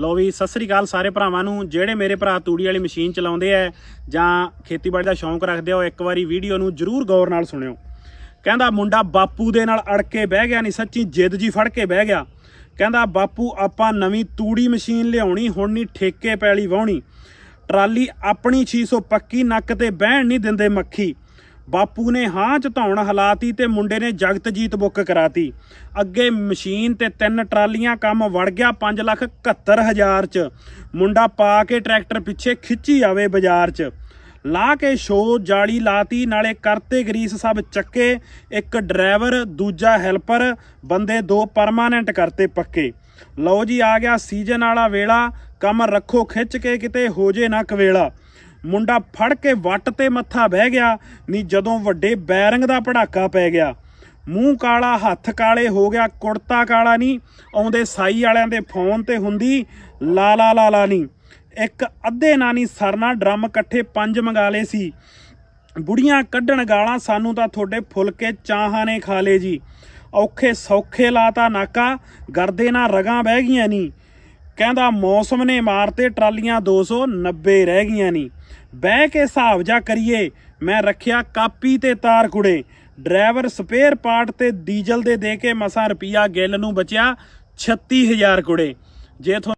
ਲੋ ਵੀ, ਸਤਿ ਸ੍ਰੀ ਅਕਾਲ ਸਾਰੇ ਭਰਾਵਾਂ ਨੂੰ। ਜਿਹੜੇ ਮੇਰੇ ਭਰਾ ਤੂੜੀ ਵਾਲੀ ਮਸ਼ੀਨ ਚਲਾਉਂਦੇ ਆ ਜਾਂ ਖੇਤੀਬਾੜੀ ਦਾ ਸ਼ੌਂਕ ਰੱਖਦੇ ਹੋ ਇੱਕ ਵਾਰੀ ਵੀਡੀਓ ਨੂੰ ਜਰੂਰ ਗੌਰ ਨਾਲ ਸੁਣਿਓ। ਕਹਿੰਦਾ, ਮੁੰਡਾ ਬਾਪੂ ਦੇ ਨਾਲ ਅੜ ਕੇ ਬਹਿ ਗਿਆ ਨਹੀਂ ਸੱਚੀ ਜਿੱਦ ਜੀ ਫੜ ਕੇ ਬਹਿ ਗਿਆ। ਕਹਿੰਦਾ, ਬਾਪੂ, ਆਪਾਂ ਨਵੀਂ ਤੂੜੀ ਮਸ਼ੀਨ ਲਿਆਉਣੀ, ਹੁਣ ਨਹੀਂ ਠੇਕੇ ਪੈਲੀ ਵਾਹੁਣੀ। ਟਰਾਲੀ ਆਪਣੀ 600 ਪੱਕੀ, ਨੱਕ ਤੇ ਬਹਿਣ ਨਹੀਂ ਦਿੰਦੇ ਮੱਖੀ। ਬਾਪੂ ਨੇ ਹਾਂ ਚਤਾਉਣ ਹਲਾਤੀ ਤੇ ਮੁੰਡੇ ਨੇ ਜਗਤਜੀਤ ਬੁੱਕ ਕਰਾਤੀ। ਅੱਗੇ ਮਸ਼ੀਨ ਤੇ ਤਿੰਨ ਟਰਾਲੀਆਂ ਕੰਮ ਵੜ ਗਿਆ 5 ਲੱਖ 71 ਹਜ਼ਾਰ ਚ। ਮੁੰਡਾ ਪਾ ਕੇ ਟਰੈਕਟਰ ਪਿੱਛੇ ਖਿੱਚੀ ਆਵੇ ਬਾਜ਼ਾਰ ਚ। ਲਾ ਕੇ ਸ਼ੋ ਜਾਲੀ ਲਾਤੀ, ਨਾਲੇ ਕਰਤੇ ਗਰੀਸ ਸਭ ਚੱਕੇ। ਇੱਕ ਡਰਾਈਵਰ, ਦੂਜਾ ਹੈਲਪਰ, ਬੰਦੇ ਦੋ ਪਰਮਾਨੈਂਟ ਕਰਤੇ ਪੱਕੇ। ਲਓ ਜੀ ਆ ਗਿਆ ਸੀਜ਼ਨ ਵਾਲਾ ਵੇਲਾ, ਕੰਮ ਰੱਖੋ ਖਿੱਚ ਕੇ ਕਿਤੇ ਹੋ ਜੇ ਨਾ ਕਵੇਲਾ। ਮੁੰਡਾ ਫੜ ਕੇ ਵੱਟ ਤੇ ਮੱਥਾ ਬਹਿ ਗਿਆ ਨਹੀਂ ਜਦੋਂ ਵੱਡੇ ਬੈਰੰਗ ਦਾ ਪੜਾਕਾ ਪੈ ਗਿਆ। ਮੂੰਹ ਕਾਲਾ, ਹੱਥ ਕਾਲੇ ਹੋ ਗਿਆ, ਕੁੜਤਾ ਕਾਲਾ ਨਹੀਂ ਆਉਂਦੇ ਸਾਈ ਵਾਲਿਆਂ ਦੇ ਫੋਨ ਤੇ ਹੁੰਦੀ, ਲਾ ਲਾ ਲਾ ਲਾ ਨਹੀਂ ਇੱਕ ਅੱਧੇ ਨਾਨੀ ਸਰਨਾ ਡਰਮ ਇਕੱਠੇ ਪੰਜ ਮੰਗਾ ਲਏ ਸੀ। ਬੁੜੀਆਂ ਕੱਢਣ ਗਾਲਾਂ ਸਾਨੂੰ ਤਾਂ ਤੁਹਾਡੇ ਫੁਲਕੇ ਚਾਹਾਂ ਨੇ ਖਾ ਲੇ ਜੀ। ਔਖੇ ਸੌਖੇ ਲਾਤਾ ਨਾਕਾ, ਗਰਦੇ ਨਾਲ ਰਗਾਂ ਬਹਿ ਗਈਆਂ ਨਹੀਂ ਕਹਿੰਦਾ ਮੌਸਮ ਨੇ ਮਾਰਤੇ ਟਰਾਲੀਆਂ 290 ਰਹਿ ਗਈਆਂ ਨਹੀਂ ਬਹਿ ਕੇ ਹਿਸਾਬ ਜਾ ਕਰੀਏ, ਮੈਂ ਰੱਖਿਆ ਕਾਪੀ ਤੇ ਤਾਰ ਕੁੜੇ। ਡਰਾਈਵਰ ਸਪੇਅਰ ਪਾਰਟ ਤੇ ਡੀਜ਼ਲ ਦੇ ਦੇ ਕੇ ਮਸਾਂ ਰੁਪਿਆ ਗਿੱਲ ਨੂੰ ਬਚਿਆ 36000 ਕੁੜੇ। ਜੇ ਤੁਹਾਨੂੰ